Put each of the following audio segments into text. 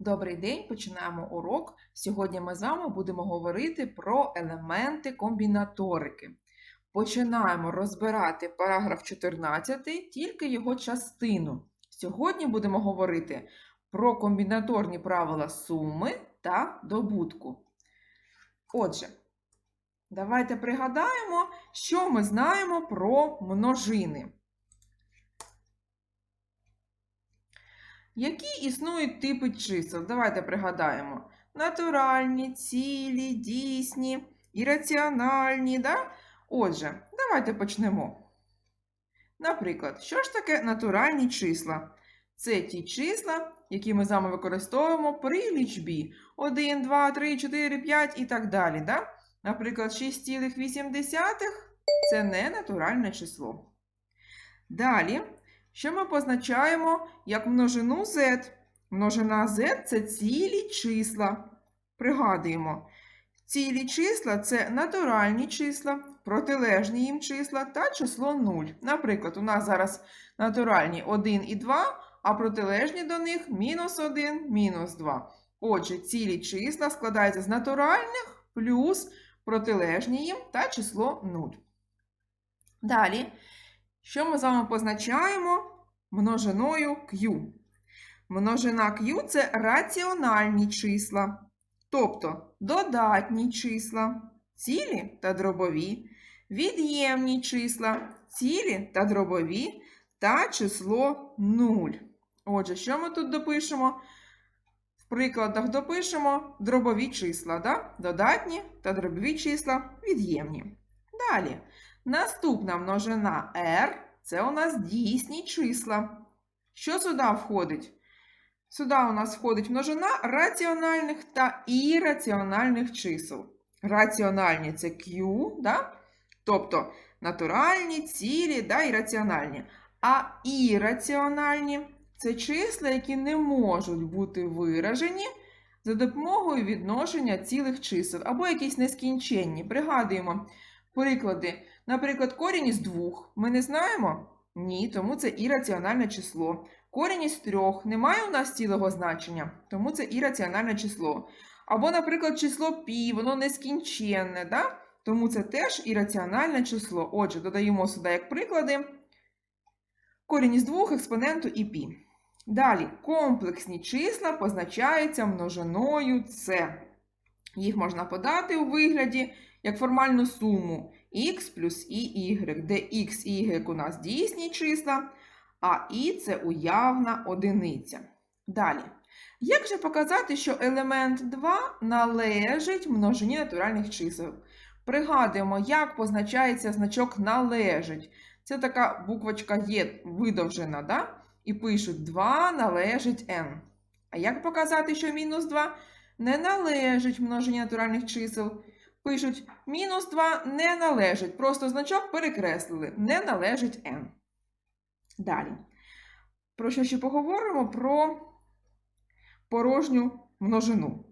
Добрий день, починаємо урок. Сьогодні ми з вами будемо говорити про елементи комбінаторики. Починаємо розбирати параграф 14, тільки його частину. Сьогодні будемо говорити про комбінаторні правила суми та добутку. Отже, давайте пригадаємо, що ми знаємо про множини. Які існують типи чисел? Давайте пригадаємо. Натуральні, цілі, дійсні, ірраціональні. Да? Отже, давайте почнемо. Наприклад, що ж таке натуральні числа? Це ті числа, які ми з вами використовуємо при лічбі. 1, 2, 3, 4, 5 і так далі. Да? Наприклад, 6,8 це не натуральне число. Далі. Що ми позначаємо як множину z? Множина z це цілі числа. Пригадуємо, цілі числа це натуральні числа, протилежні їм числа та число 0. Наприклад, у нас зараз натуральні 1 і 2, а протилежні до них мінус 1, мінус 2. Отже, цілі числа складаються з натуральних плюс протилежні їм та число 0. Далі. Що ми з вами позначаємо множиною Q? Множина Q це раціональні числа, тобто додатні числа, цілі та дробові, від'ємні числа, цілі та дробові та число 0. Отже, що ми тут допишемо? В прикладах допишемо дробові числа, да? додатні та дробові числа від'ємні. Далі. Наступна множина r це у нас дійсні числа. Що сюди входить? Сюди у нас входить множина раціональних та ірраціональних чисел. Раціональні це Q, да? тобто натуральні, цілі да, і раціональні. А ірраціональні це числа, які не можуть бути виражені за допомогою відношення цілих чисел або якісь нескінченні. Пригадуємо приклади. Наприклад, корінь із двох ми не знаємо? Ні, тому це ірраціональне число. Корінь із трьох немає у нас цілого значення, тому це ірраціональне число. Або, наприклад, число пі, воно нескінченне, да? тому це теж ірраціональне число. Отже, додаємо сюди як приклади. Корінь із двох, експоненту і пі. Далі, комплексні числа позначаються множиною С. Їх можна подати у вигляді як формальну суму x плюс і y, де x і y у нас дійсні числа, а і це уявна одиниця. Далі. Як же показати, що елемент 2 належить множині натуральних чисел? Пригадуємо, як позначається значок належить. Це така буквочка є видовжена, да? і пишуть 2 належить n. А як показати, що мінус 2 не належить множині натуральних чисел? Пишуть, мінус 2 не належить. Просто значок перекреслили. Не належить n. Далі. Про що ще поговоримо? Про порожню множину.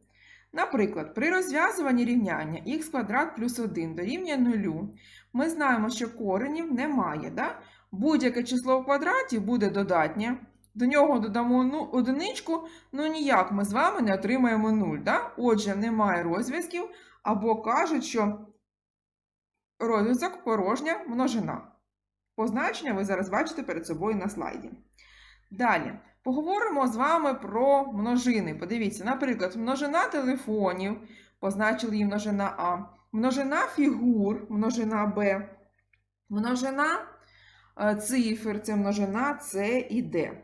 Наприклад, при розв'язуванні рівняння х квадрат плюс 1 дорівнює 0, ми знаємо, що коренів немає. Да? Будь-яке число в квадраті буде додатнє. До нього додамо ну, одиничку, ну ніяк ми з вами не отримаємо 0. Да? Отже, немає розв'язків, або кажуть, що розв'язок порожня множина. Позначення ви зараз бачите перед собою на слайді. Далі, поговоримо з вами про множини. Подивіться, наприклад, множина телефонів, позначили її множина А, множина фігур, множина Б, множина е, цифр, це множина С і Д.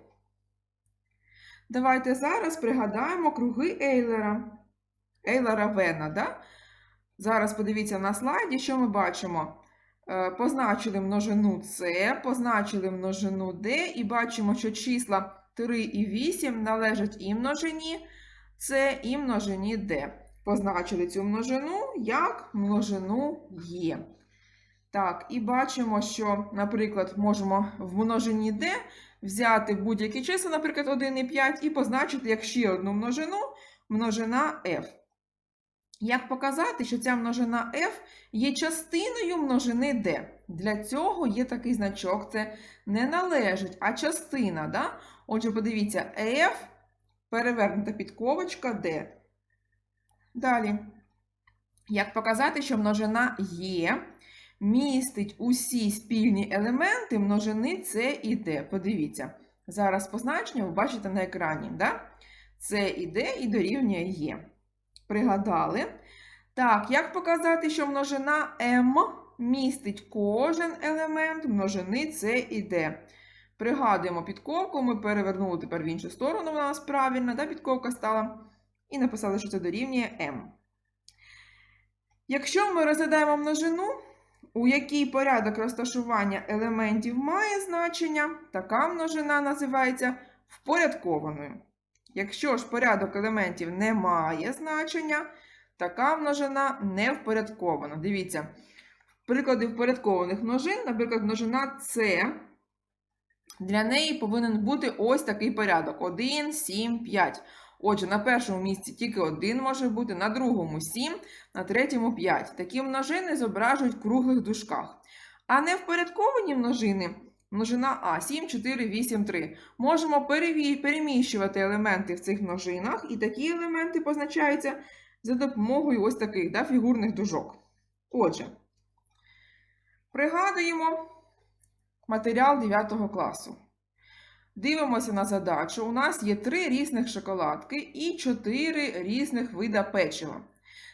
Давайте зараз пригадаємо круги Ейлера. Ейлера Вена, да? Зараз подивіться на слайді, що ми бачимо. Е, Позначили множину С, позначили множину Д, і бачимо, що числа 3 і 8 належать і множині С, і множині Д. Позначили цю множину як множину Є. Так, і бачимо, що, наприклад, можемо в множині D взяти будь-які числа, наприклад, 1 і 5, і позначити як ще одну множину множина F. Як показати, що ця множина f є частиною множини d? Для цього є такий значок, це не належить, а частина. Да? Отже, подивіться, f перевернута підковочка Д. Далі. Як показати, що множина є, містить усі спільні елементи множини С і Д. Подивіться. Зараз позначення ви бачите на екрані. Да? С і Д і дорівнює Є. Пригадали. Так, як показати, що множина М містить кожен елемент множини С і Д? Пригадуємо підковку, ми перевернули тепер в іншу сторону, вона у нас правильна, да, підковка стала. І написали, що це дорівнює М. Якщо ми розглядаємо множину, у якій порядок розташування елементів має значення, така множина називається впорядкованою. Якщо ж порядок елементів не має значення, така множина не впорядкована. Дивіться, приклади впорядкованих множин, наприклад, множина С. Для неї повинен бути ось такий порядок: 1, 7, 5. Отже, на першому місці тільки 1 може бути, на другому 7, на третьому 5. Такі множини зображують в круглих дужках. А невпорядковані множини, множина А 7, 4, 8, 3. Можемо переміщувати елементи в цих множинах, і такі елементи позначаються за допомогою ось таких да, фігурних дужок. Отже, пригадуємо матеріал 9 класу. Дивимося на задачу. У нас є три різних шоколадки і чотири різних вида печива.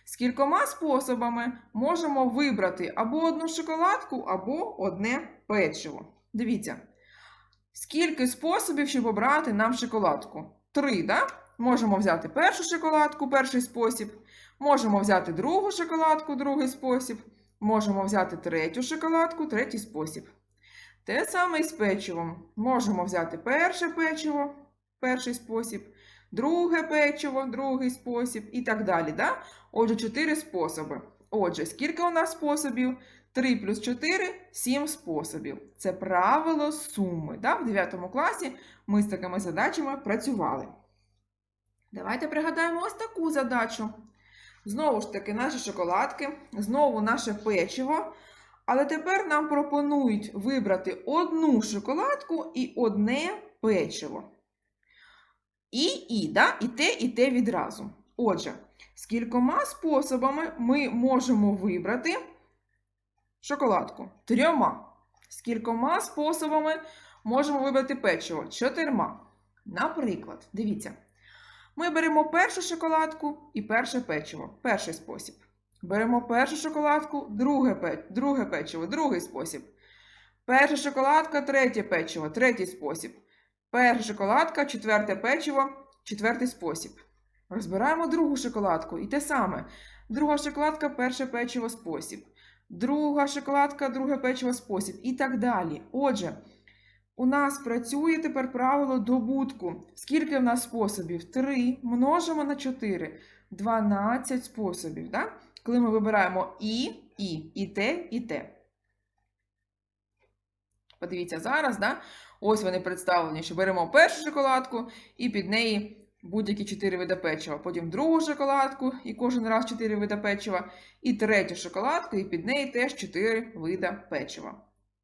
З кількома способами можемо вибрати або одну шоколадку, або одне печиво. Дивіться, скільки способів, щоб обрати нам шоколадку? Три, да? Можемо взяти першу шоколадку, перший спосіб. Можемо взяти другу шоколадку, другий спосіб. Можемо взяти третю шоколадку, третій спосіб. Те саме і з печивом. Можемо взяти перше печиво, перший спосіб, друге печиво, другий спосіб і так далі. Да? Отже, чотири способи. Отже, скільки у нас способів? 3 плюс 4 – 7 способів. Це правило суми. Да? В 9 класі ми з такими задачами працювали. Давайте пригадаємо ось таку задачу. Знову ж таки, наші шоколадки, знову наше печиво. Але тепер нам пропонують вибрати одну шоколадку і одне печиво. І, і, да? і те, і те відразу. Отже, з кількома способами ми можемо вибрати шоколадку. Трьома. З кількома способами можемо вибрати печиво. Чотирма. Наприклад, дивіться, ми беремо першу шоколадку і перше печиво. Перший спосіб. Беремо першу шоколадку, друге, друге печиво, другий спосіб. Перша шоколадка, третє печиво, третій спосіб. Перша шоколадка, четверте печиво, четвертий спосіб. Розбираємо другу шоколадку і те саме. Друга шоколадка, перше печиво, спосіб. Друга шоколадка, друге печиво, спосіб. І так далі. Отже, у нас працює тепер правило добутку. Скільки в нас способів? 3 множимо на 4. 12 способів. Да? Коли ми вибираємо і, і, і те, і те. Подивіться зараз, да? ось вони представлені, що беремо першу шоколадку і під неї будь-які 4 види печива. Потім другу шоколадку і кожен раз 4 види печива. І третю шоколадку, і під неї теж 4 вида печива.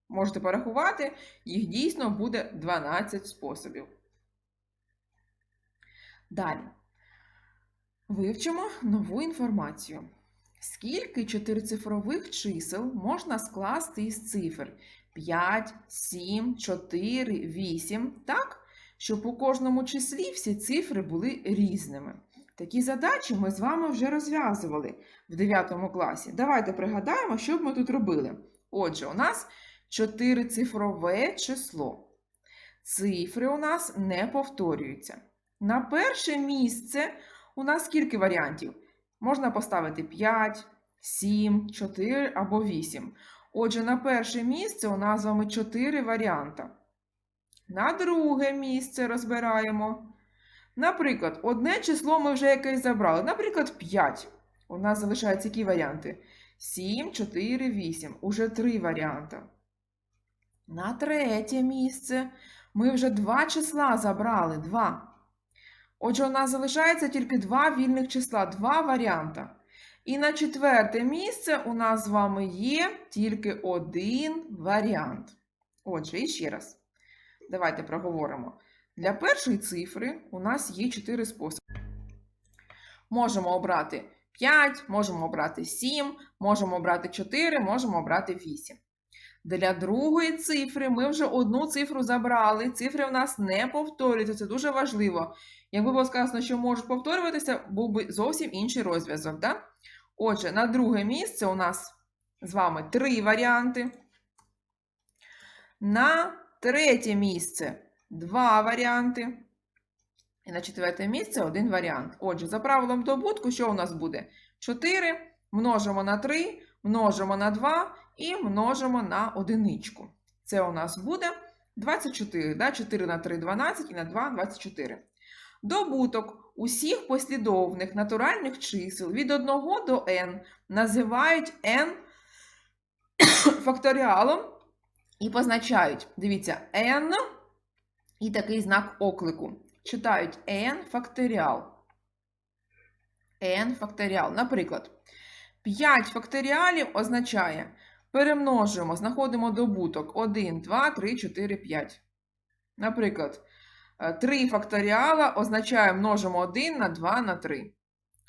Можете порахувати, їх дійсно буде 12 способів. Далі. Вивчимо нову інформацію. Скільки чотирицифрових чисел можна скласти із цифр 5, 7, 4, 8, так, щоб у кожному числі всі цифри були різними. Такі задачі ми з вами вже розв'язували в 9 класі. Давайте пригадаємо, що б ми тут робили. Отже, у нас чотирицифрове число. Цифри у нас не повторюються. На перше місце у нас скільки варіантів? Можна поставити 5, 7, 4 або 8. Отже, на перше місце у нас з вами 4 варіанти. На друге місце розбираємо. Наприклад, одне число ми вже якесь забрали. Наприклад, 5. У нас залишаються які варіанти? 7, 4, 8. Уже 3 варіанти. На третє місце ми вже два числа забрали. 2. Отже, у нас залишається тільки два вільних числа, два варіанти. І на четверте місце у нас з вами є тільки один варіант. Отже, і ще раз. Давайте проговоримо. Для першої цифри у нас є 4 способи. Можемо обрати 5, можемо обрати 7, можемо обрати 4, можемо обрати 8. Для другої цифри ми вже одну цифру забрали. Цифри в нас не повторюються. Це дуже важливо. Якби було сказано, що можуть повторюватися, був би зовсім інший розв'язок. Да? Отже, на друге місце у нас з вами три варіанти. На третє місце два варіанти. І на четверте місце один варіант. Отже, за правилом добутку, що у нас буде? 4 множимо на 3, множимо на 2 і множимо на одиничку. Це у нас буде 24. Да? 4 на 3 12 і на 2 24. Добуток усіх послідовних натуральних чисел від 1 до n називають n факторіалом і позначають, дивіться, n і такий знак оклику. Читають n факторіал. n факторіал. Наприклад, 5 факторіалів означає перемножуємо, знаходимо добуток 1, 2, 3, 4, 5. Наприклад, 3 факторіала означає множимо 1 на 2 на 3.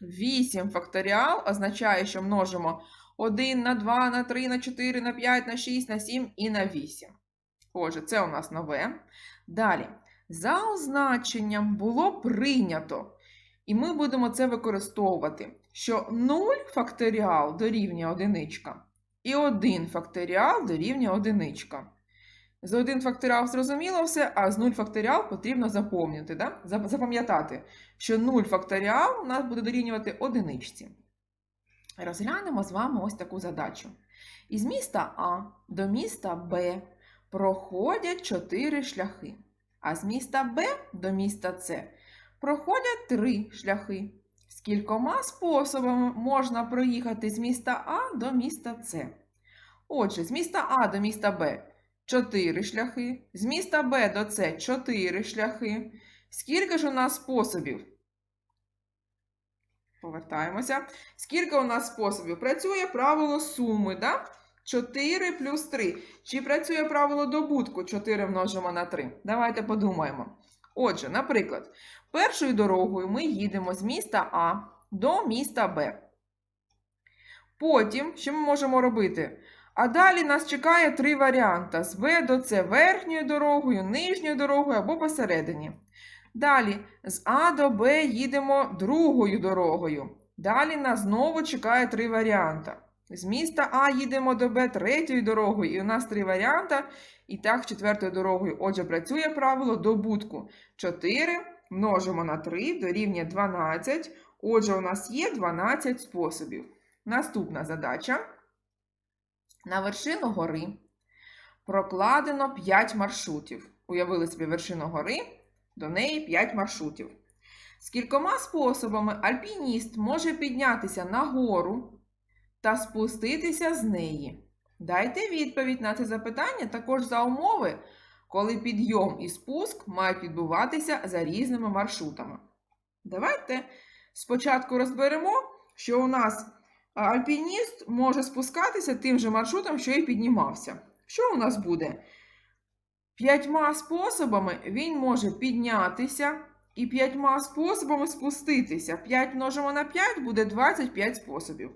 8 факторіал означає, що множимо 1 на 2 на 3 на 4 на 5 на 6 на 7 і на 8. Отже, це у нас нове. Далі. За означенням було прийнято. І ми будемо це використовувати, що 0 факторіал дорівнює одиничка, і 1 факторіал дорівнює одиничка. З 1 факторіал зрозуміло все, а з 0 факторіал потрібно запам'ятати, да? Запам'ятати, що 0 факторіал у нас буде дорівнювати одиничці. Розглянемо з вами ось таку задачу. Із міста А до міста Б проходять 4 шляхи, а з міста Б до міста С проходять 3 шляхи. Скількома способами можна проїхати з міста А до міста С? Отже, з міста А до міста Б 4 шляхи, з міста Б до С 4 шляхи. Скільки ж у нас способів? Повертаємося. Скільки у нас способів? Працює правило суми, да? 4 плюс 3. Чи працює правило добутку 4 множимо на 3? Давайте подумаємо. Отже, наприклад, першою дорогою ми їдемо з міста А до міста Б. Потім, що ми можемо робити? А далі нас чекає три варіанти: з Б до С верхньою дорогою, нижньою дорогою або посередині. Далі з А до Б їдемо другою дорогою. Далі нас знову чекає три варіанти. З міста А їдемо до Б третьою дорогою, і у нас три варіанти. І так, четвертою дорогою. Отже, працює правило добутку. 4 множимо на 3 дорівнює 12. Отже, у нас є 12 способів. Наступна задача. На вершину гори прокладено 5 маршрутів. Уявили собі вершину гори, до неї 5 маршрутів. Скількома способами альпініст може піднятися на гору та спуститися з неї. Дайте відповідь на це запитання також за умови, коли підйом і спуск мають відбуватися за різними маршрутами. Давайте спочатку розберемо, що у нас альпініст може спускатися тим же маршрутом, що і піднімався. Що у нас буде? П'ятьма способами він може піднятися і п'ятьма способами спуститися. 5 множимо на 5 буде 25 способів.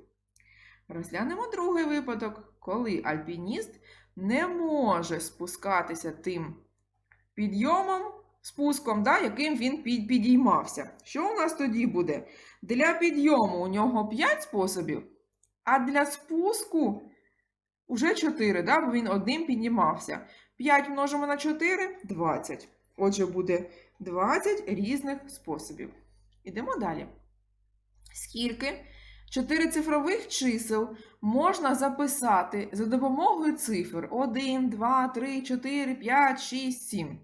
Розглянемо другий випадок, коли альпініст не може спускатися тим підйомом, спуском, да, яким він підіймався. Що у нас тоді буде? Для підйому у нього 5 способів, а для спуску уже 4, да, бо він одним піднімався. 5 множимо на 4 20. Отже, буде 20 різних способів. Ідемо далі. Скільки чотирицифрових чисел можна записати за допомогою цифр 1, 2, 3, 4, 5, 6, 7?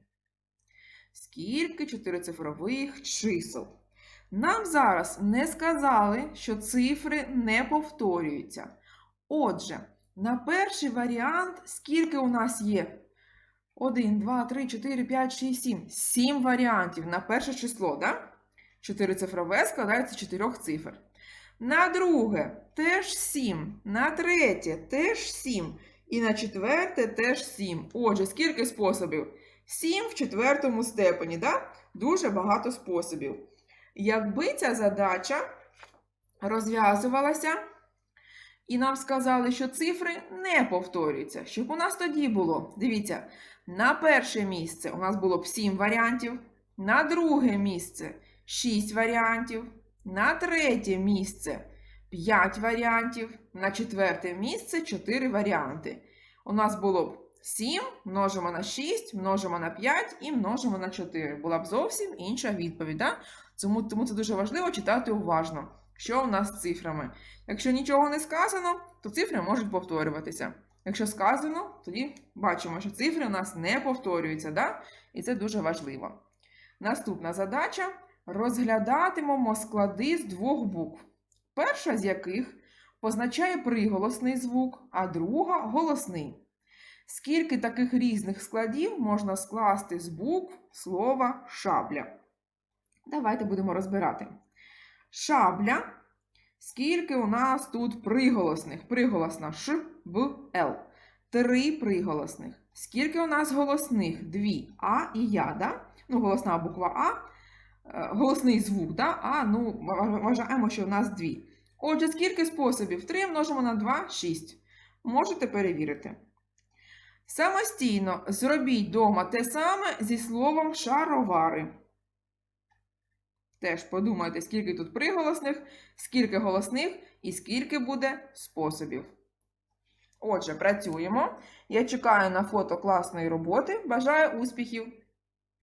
Скільки чотирицифрових чисел? Нам зараз не сказали, що цифри не повторюються. Отже, на перший варіант, скільки у нас є? 1, 2, 3, 4, 5, 6, 7. 7 варіантів на перше число, да? Чотирицифрове складається з чотирьох цифр. На друге теж 7. На третє теж 7. І на четверте теж 7. Отже, скільки способів? 7 в четвертому степені, да? Дуже багато способів. Якби ця задача розв'язувалася, і нам сказали, що цифри не повторюються. Щоб у нас тоді було, дивіться, на перше місце у нас було б 7 варіантів, на друге місце 6 варіантів, на третє місце 5 варіантів, на четверте місце 4 варіанти. У нас було б 7 множимо на 6, множимо на 5 і множимо на 4. Була б зовсім інша відповідь. Да? Тому, тому це дуже важливо читати уважно, що у нас з цифрами. Якщо нічого не сказано, то цифри можуть повторюватися. Якщо сказано, тоді бачимо, що цифри у нас не повторюються, да? і це дуже важливо. Наступна задача розглядатимемо склади з двох букв. Перша з яких позначає приголосний звук, а друга голосний. Скільки таких різних складів можна скласти з букв слова шабля? Давайте будемо розбирати. Шабля. Скільки у нас тут приголосних? Приголосна Ш, В, Л. Три приголосних. Скільки у нас голосних? Дві. А і Я, да? Ну, голосна буква А. е, Голосний звук, да? А, ну, вважаємо, що у нас дві. Отже, скільки способів? 3 множимо на 2 – 6. Можете перевірити. Самостійно зробіть вдома те саме зі словом шаровари. Теж подумайте, скільки тут приголосних, скільки голосних і скільки буде способів. Отже, працюємо. Я чекаю на фото класної роботи. Бажаю успіхів!